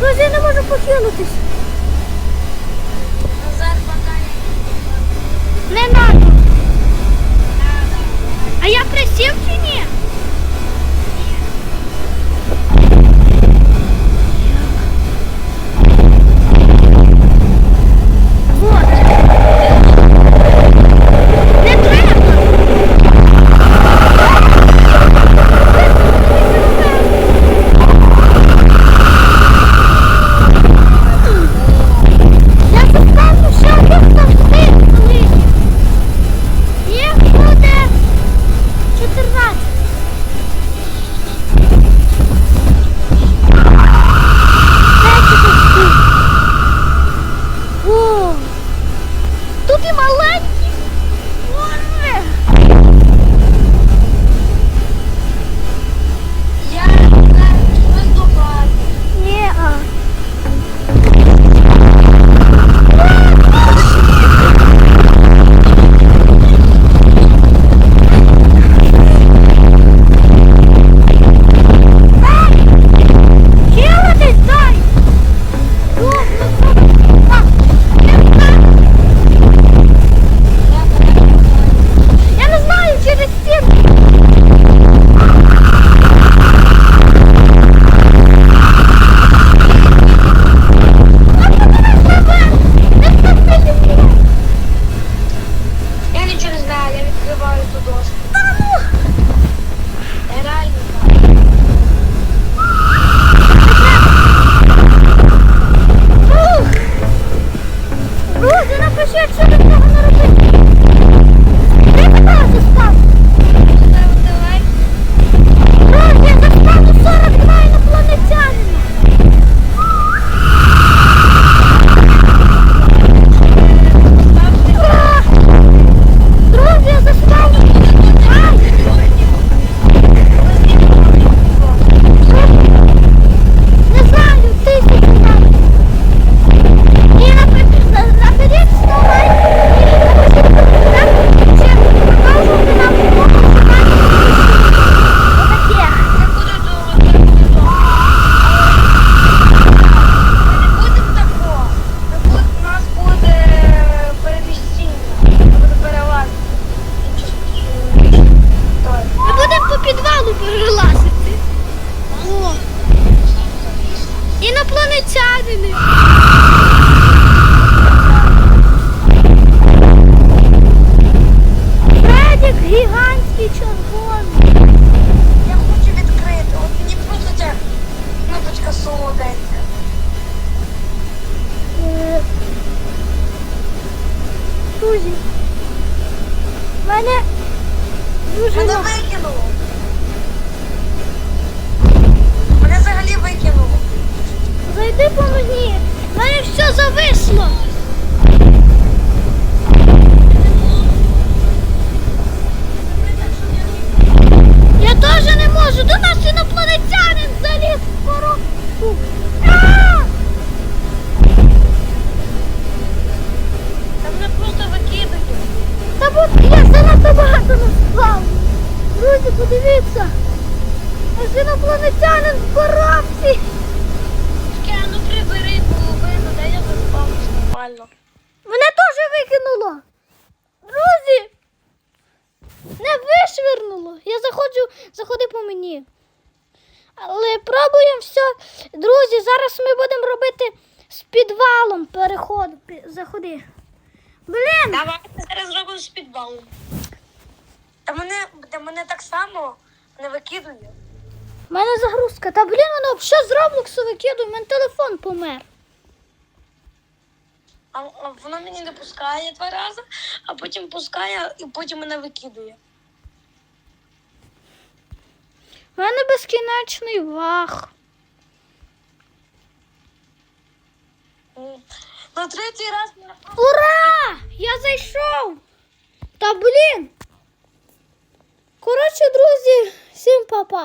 Друзі, я не можу покинутись. Тут Друзі, підвалу перелазити. О, інопланетянини. Зависло. Я теж не можу. До нас інопланетянин заліз в коробку. Та мене просто викидають. Та бо я занадто багато насклав. Друзі, подивіться. Аж інопланетянин в коробці. Викинуло. Друзі. Не вишвирнуло. Я заходжу, заходи по мені. Але пробуємо все. Друзі, зараз ми будемо робити з підвалом переход. Заходи. Блін! Давай зараз зробимо з підвалом. Та мене, та мене так само не викидує. У мене загрузка. Та блін, воно що з Роблоксу викидує? У мене телефон помер. А, а воно мені не пускає два рази, а потім пускає і потім мене викидує. У мене безкінечний ваг. М. На третій раз мене просто Ура! Я зайшов! Та блін. Коротше, друзі, всім па-па.